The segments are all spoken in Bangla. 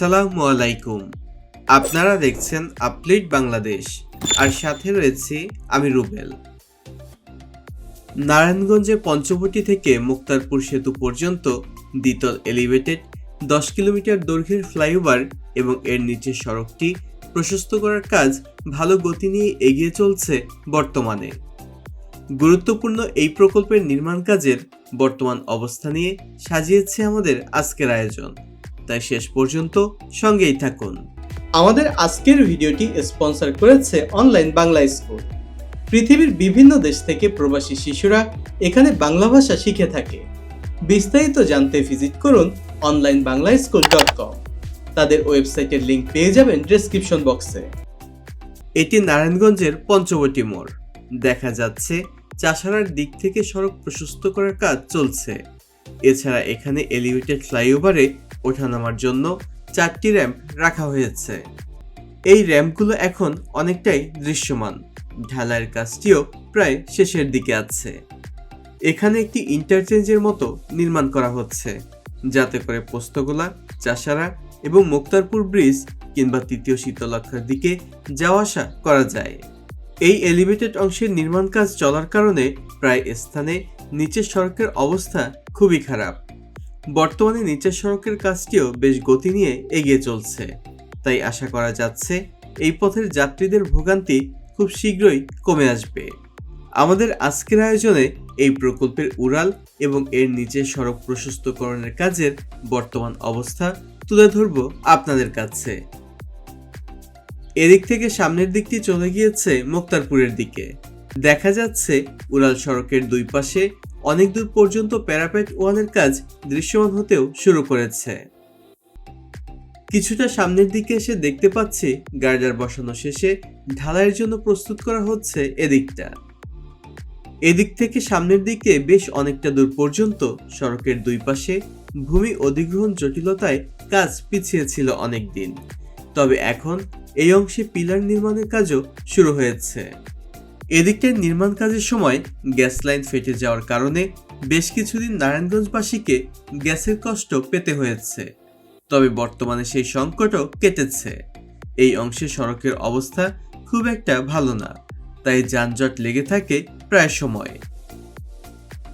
আসসালামু আলাইকুম। আপনারা দেখছেন আপডেট বাংলাদেশ। আর সাথে রয়েছে আমি রুবেল। নারায়ণগঞ্জে পঞ্চবটি থেকে মুক্তারপুর সেতু পর্যন্ত দ্বিতল এলিভেটেড, দশ কিলোমিটার দৈর্ঘ্যের ফ্লাইওভার এবং এর নিচের সড়কটি প্রশস্ত করার কাজ ভালো গতি নিয়ে এগিয়ে চলছে বর্তমানে। গুরুত্বপূর্ণ এই প্রকল্পের নির্মাণ কাজের বর্তমান অবস্থা নিয়ে সাজিয়েছে আমাদের আজকের আয়োজন। তাই শেষ পর্যন্ত সঙ্গেই থাকুন। আমাদের আজকের ভিডিওটি স্পন্সর করেছে অনলাইন বাংলা স্কুল। পৃথিবীর বিভিন্ন দেশ থেকে প্রবাসী শিশুরা এখানে বাংলা ভাষা শিখে থাকে। বিস্তারিত জানতে ভিজিট করুন online Bangla school dot com. তাদের ওয়েবসাইটের লিঙ্ক পেয়ে যাবেন ডেসক্রিপশন বক্সে। এটি নারায়ণগঞ্জের পঞ্চবটি মোড়। দেখা যাচ্ছে চাষারার দিক থেকে সড়ক প্রশস্ত করার কাজ চলছে। এছাড়া এখানে এলিভেটেড ফ্লাইওভারে ওঠানামার জন্য চারটি র্যাম্প রাখা হয়েছে। এই র্যাম্পগুলো এখন অনেকটাই দৃশ্যমান। ঢালাইয়ের কাজটিও প্রায় শেষের দিকে আছে। এখানে একটি ইন্টারচেঞ্জের মতো নির্মাণ করা হচ্ছে, যাতে করে পোস্তগোলা, চাষারা এবং মুক্তারপুর ব্রিজ কিংবা তৃতীয় শীতলক্ষার দিকে যাওয়া আসা করা যায়। এই এলিভেটেড অংশের নির্মাণ কাজ চলার কারণে প্রায় স্থানে নিচের সড়কের অবস্থা খুবই খারাপ। বর্তমানে নিচের সড়কের কাজটিও বেশ গতি নিয়ে এগিয়ে চলছে। তাই আশা করা যাচ্ছে, এই পথের যাত্রীদের ভোগান্তি খুব শীঘ্রই কমে আসবে। আমাদের আজকের আয়োজনে এই প্রকল্পের উড়াল এবং এর নিচের সড়ক প্রশস্তকরণের কাজের বর্তমান অবস্থা তুলে ধরব আপনাদের কাছে। এদিক থেকে সামনের দিকটি চলে গিয়েছে মুক্তারপুরের দিকে। দেখা যাচ্ছে উড়াল সড়কের দুই পাশে অনেক দূর পর্যন্ত প্যারাপেট ওয়ালের কাজ দৃশ্যমান হতেও শুরু করেছে। কিছুটা সামনের দিকে এসে দেখতে পাচ্ছি গার্ডার বসানো শেষে ঢালাইয়ের জন্য প্রস্তুত করা হচ্ছে এদিকটা। এদিক থেকে সামনের দিকে বেশ অনেকটা দূর পর্যন্ত সড়কের দুই পাশে ভূমি অধিগ্রহণ জটিলতায় কাজ পিছিয়ে ছিল তবে এখন এই অংশে পিলার নির্মাণের কাজও শুরু হয়েছে। এদিকটার নির্মাণ কাজের সময় গ্যাস লাইন ফেটে যাওয়ার কারণে বেশ কিছুদিন নারায়ণগঞ্জবাসীকে গ্যাসের কষ্ট পেতে হয়েছে। তবে বর্তমানে সেই সংকটও কেটেছে। এই অংশে সড়কের অবস্থা খুব একটা ভালো না, তাই যানজট লেগে থাকে প্রায় সময়।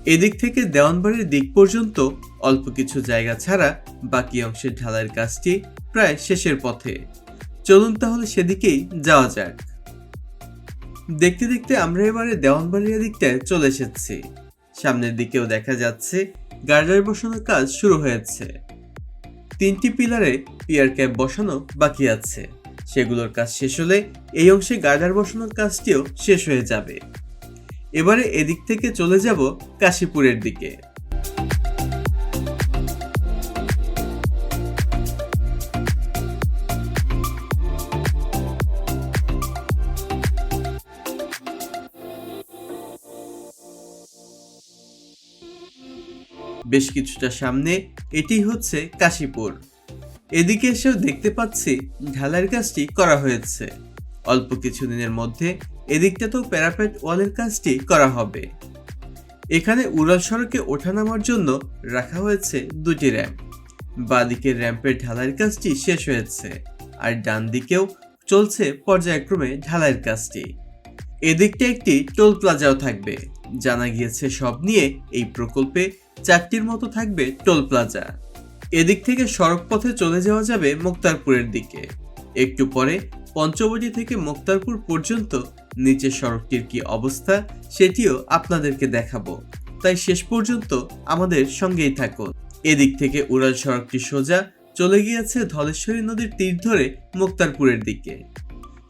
এদিক থেকে দেওয়ানবাড়ির দিক পর্যন্ত অল্প কিছু জায়গা ছাড়া বাকি অংশের ঢালাইয়ের কাজটি প্রায় শেষের পথে। চলুন তাহলে সেদিকেই যাওয়া যাক। দেখতে দেখতে আমরা এবারে দেওয়ানবাড়িয়া দিকটায় চলে এসেছি। সামনের দিকেও দেখা যাচ্ছে গার্ডার বসানোর কাজ শুরু হয়েছে। তিনটি পিলারে পিয়ার ক্যাপ বসানো বাকি আছে। সেগুলোর কাজ শেষ হলে এই অংশে গার্ডার বসানোর কাজটিও শেষ হয়ে যাবে। এবারে এদিক থেকে চলে যাব কাশীপুরের দিকে। বেশ কিছুটা সামনে, এটি হচ্ছে কাশীপুর। এদিকে এসেও দেখতে পাচ্ছি ঢালাইয়ের কাজটি করা হয়েছে। অল্প কিছুদিনের মধ্যে এদিকটাতেও প্যারাপেট ওয়ালের কাজটি করা হবে। এখানে উড়াল সড়কে ওঠানামার জন্য রাখা হয়েছে দুটি র্যাম্প। বাঁদিকের র্যাম্পের ঢালাইয়ের কাজটি শেষ হয়েছে আর ডান দিকেও চলছে পর্যায়ক্রমে ঢালাইয়ের কাজটি। এদিকটা একটি টোল প্লাজাও থাকবে। জানা গিয়েছে সব নিয়ে এই প্রকল্পে চারটির মতো থাকবে টোল প্লাজা। এদিক থেকে সড়ক পথে চলে যাওয়া যাবে মুক্তারপুরের দিকে। একটু পরে পঞ্চবটি থেকে মুক্তারপুর পর্যন্ত নিচে সড়কটির কি অবস্থা সেটিও আপনাদেরকে দেখাবো। তাই শেষ পর্যন্ত আমাদের সঙ্গেই থাকুন। এদিক থেকে উড়াল সড়কটি সোজা চলে গিয়েছে ধলেশ্বরী নদীর তীর ধরে মুক্তারপুরের দিকে।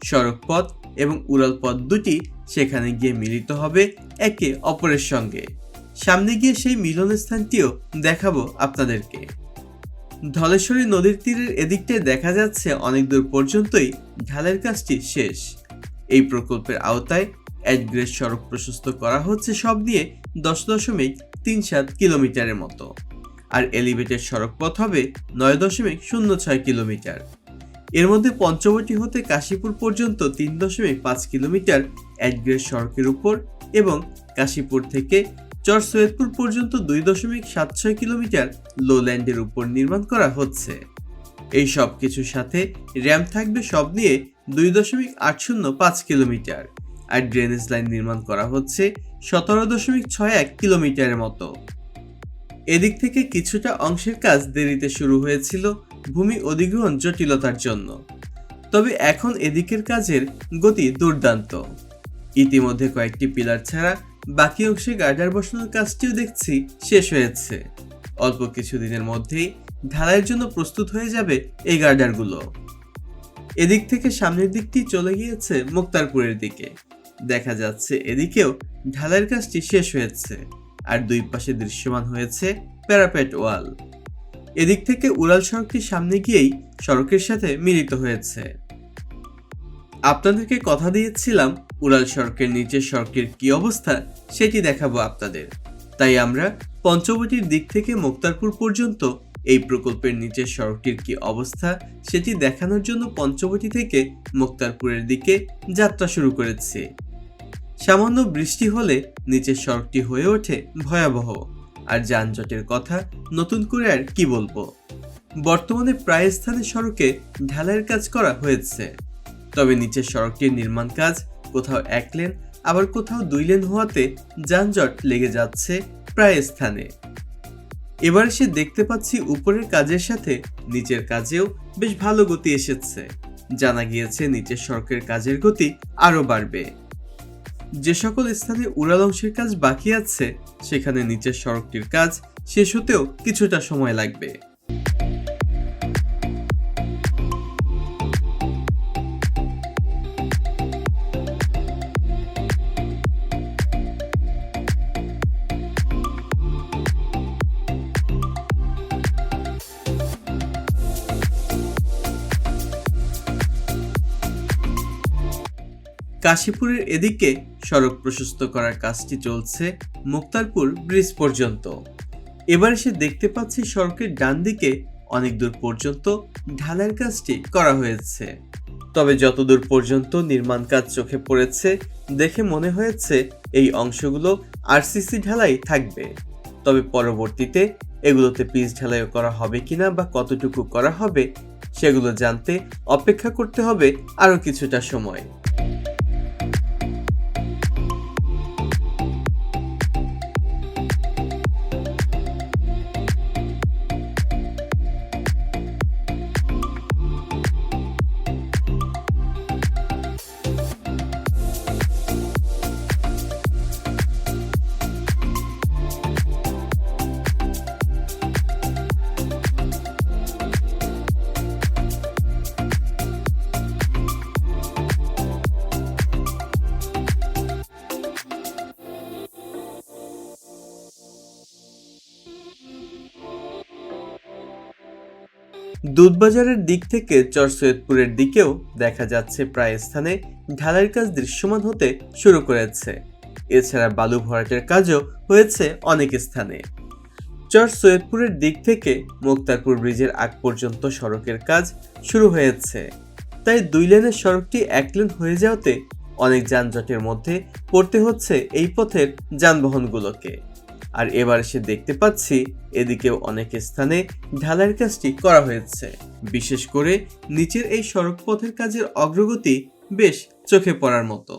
সড়ক পথ এবং উড়াল পথ দুটি সেখানে গিয়ে মিলিত হবে একে অপরের সঙ্গে। সামনে গিয়ে সেই মিলন স্থানটিও দেখাবো আপনাদেরকে। ধলেশ্বরী নদীর তীরের এদিকটায় দেখা যাচ্ছে অনেক দূর পর্যন্তই ঢালের কাজটি শেষ। এই প্রকল্পের আওতায় অ্যাডগ্রেড সড়ক প্রশস্ত করা হচ্ছে সব নিয়ে দশ দশমিক তিন সাত কিলোমিটারের মতো। আর এলিভেটেড সড়ক পথ হবে নয় দশমিক শূন্য ছয় কিলোমিটার। এর মধ্যে পঞ্চবটি হতে কাশীপুর পর্যন্ত তিন দশমিক পাঁচ কিলোমিটার, অ্যাডগ্রেস সড়কের উপর এবং কাশীপুর থেকে চর সৈয়দপুর পর্যন্ত দুই দশমিক সাত ছয় কিলোমিটার লোল্যান্ডের উপর নির্মাণ করা হচ্ছে। এই সব কিছুর সাথে র্যাম থাকবে সব নিয়ে দুই দশমিক আট শূন্য পাঁচ কিলোমিটার আর ড্রেনেজ লাইন নির্মাণ করা হচ্ছে সতেরো দশমিক ছয় এক কিলোমিটারের মতো। এদিক থেকে কিছুটা অংশের কাজ দেরিতে শুরু হয়েছিল ভূমি অধিগ্রহণ জটিলতার জন্য। তবে এখন এদিকের কাজের গতি দুর্দান্ত। ইতিমধ্যে কয়েকটি পিলার ছাড়া বাকি অংশে গার্ডার বসানোর কাজটিও দেখছি শেষ হয়েছে। অল্প কিছুদিনের মধ্যেই ঢালাইয়ের জন্য প্রস্তুত হয়ে যাবে এই গার্ডারগুলো। এদিক থেকে সামনের দিকটি চলে গিয়েছে মুক্তারপুরের দিকে। দেখা যাচ্ছে এদিকেও ঢালাইয়ের কাজটি শেষ হয়েছে। আর দুই পাশে দৃশ্যমান হয়েছে প্যারাপেট ওয়াল। এদিক থেকে উড়াল সড়কটি সামনে গিয়েই সড়কের সাথে মিলিত হয়েছে। আপনাদেরকে কথা দিয়েছিলাম, উড়াল সড়কের নিচের সড়কের কি অবস্থা সেটি দেখাবো আপনাদের। তাই আমরা পঞ্চবটির দিক থেকে মুক্তারপুর পর্যন্ত এই প্রকল্পের নিচের সড়কটির কি অবস্থা সেটি দেখানোর জন্য পঞ্চবটি থেকে মুক্তারপুরের দিকে যাত্রা শুরু করেছি। সামান্য বৃষ্টি হলে নিচের সড়কটি হয়ে ওঠে ভয়াবহ। আর যানজটের কথা নতুন করে আর কি বলব? বর্তমানে প্রায় স্থানে সড়কে ঢালাইয়ের কাজ করা হয়েছে। তবে নিচের সড়কটির নির্মাণ কাজ কোথাও এক লেন, আবার কোথাও দুই লেন হওয়াতে যানজট লেগে যাচ্ছে প্রায় স্থানে। এবার সে দেখতে পাচ্ছি উপরের কাজের সাথে নিচের কাজেও বেশ ভালো গতি এসেছে। জানা গিয়েছে, নিচের সড়কের কাজের গতি আরও বাড়বে। যে সকল স্থানে উড়াল অংশের কাজ বাকি আছে, সেখানে নিচের সড়কটির কাজ শেষ হতেও কিছুটা সময় লাগবে। কাশীপুরের এদিকে সড়ক প্রশস্ত করার কাজটি চলছে মুক্তারপুর ব্রিজ পর্যন্ত। এবার এসে দেখতে পাচ্ছি সড়কের ডান দিকে অনেক দূর পর্যন্ত ঢালাইয়ের কাজটি করা হয়েছে। তবে যতদূর পর্যন্ত নির্মাণ কাজ চোখে পড়েছে, দেখে মনে হয়েছে এই অংশগুলো আরসিসি ঢালাই থাকবে। তবে পরবর্তীতে এগুলোতে পিচ ঢালাইও করা হবে কিনা বা কতটুকু করা হবে, সেগুলো জানতে অপেক্ষা করতে হবে আরও কিছুটা সময়। দুধবাজারের দিক থেকে চর সৈয়দপুরের দিকেও দেখা যাচ্ছে প্রায় স্থানে ঢালাইয়ের কাজ দৃশ্যমান হতে শুরু করেছে। এছাড়া বালু ভরাটের কাজও হয়েছে অনেক স্থানে। চর সৈয়দপুরের দিক থেকে মুক্তারপুর ব্রিজের আগ পর্যন্ত সড়কের কাজ শুরু হয়েছে। তাই দুই লেনের সড়কটি এক লেন হয়ে যাওয়াতে অনেক যানজটের মধ্যে পড়তে হচ্ছে এই পথের যানবাহনগুলোকে। আর এবার সে দেখতে পাচ্ছি এদিকেও অনেক স্থানে ঢালাইয়ের কাজটি করা হয়েছে। বিশেষ করে নিচের এই সড়কপথের কাজের অগ্রগতি বেশ চোখে পড়ার মতো।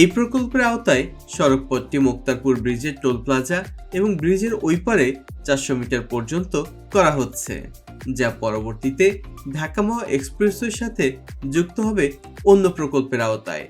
এই প্রকল্পের আওতায় সড়কপথটি মুক্তারপুর ব্রিজের টোল প্লাজা এবং ব্রিজের ওই পারে চারশো মিটার পর্যন্ত করা হচ্ছে, যা পরবর্তীতে ঢাকা মহা এক্সপ্রেসওয়ের সাথে যুক্ত হবে অন্য প্রকল্পের আওতায়।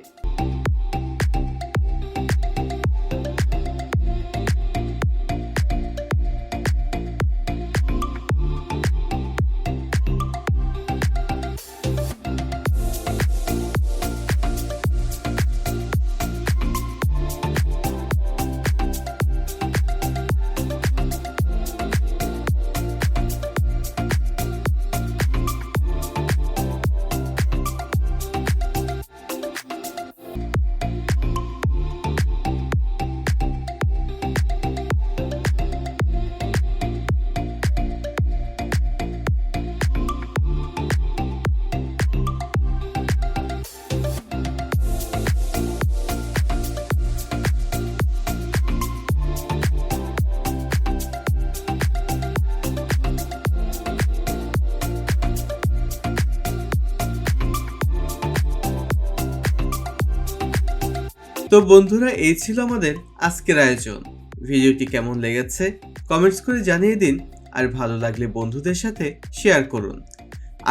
তো বন্ধুরা, এই ছিল আমাদের আজকের আয়োজন। ভিডিওটি কেমন লেগেছে কমেন্টস করে জানিয়ে দিন আর ভালো লাগলে বন্ধুদের সাথে শেয়ার করুন।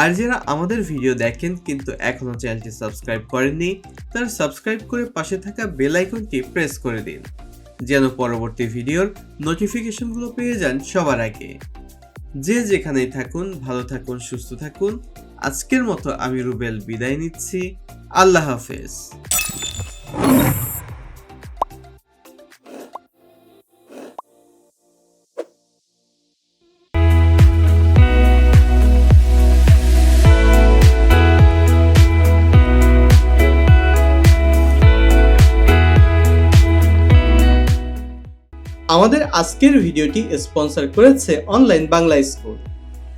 আর যারা আমাদের ভিডিও দেখেন কিন্তু এখনও চ্যানেলটি সাবস্ক্রাইব করেননি, তারা সাবস্ক্রাইব করে পাশে থাকা বেল আইকনটি প্রেস করে দিন, যেন পরবর্তী ভিডিওর নোটিফিকেশনগুলো পেয়ে যান সবার আগে। যে যেখানেই থাকুন, ভালো থাকুন, সুস্থ থাকুন। আজকের মতো আমি রুবেল বিদায় নিচ্ছি। আল্লাহ হাফেজ। আমাদের আজকের ভিডিওটি স্পন্সর করেছে অনলাইন বাংলা স্কুল।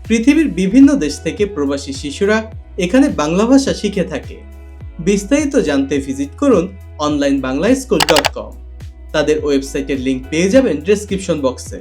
পৃথিবীর বিভিন্ন দেশ থেকে প্রবাসী শিশুরা এখানে বাংলা ভাষা শিখে থাকে। বিস্তারিত জানতে ভিজিট করুন online Bangla school dot com. তাদের ওয়েবসাইটের লিঙ্ক পেয়ে যাবেন ডেসক্রিপশন বক্সে।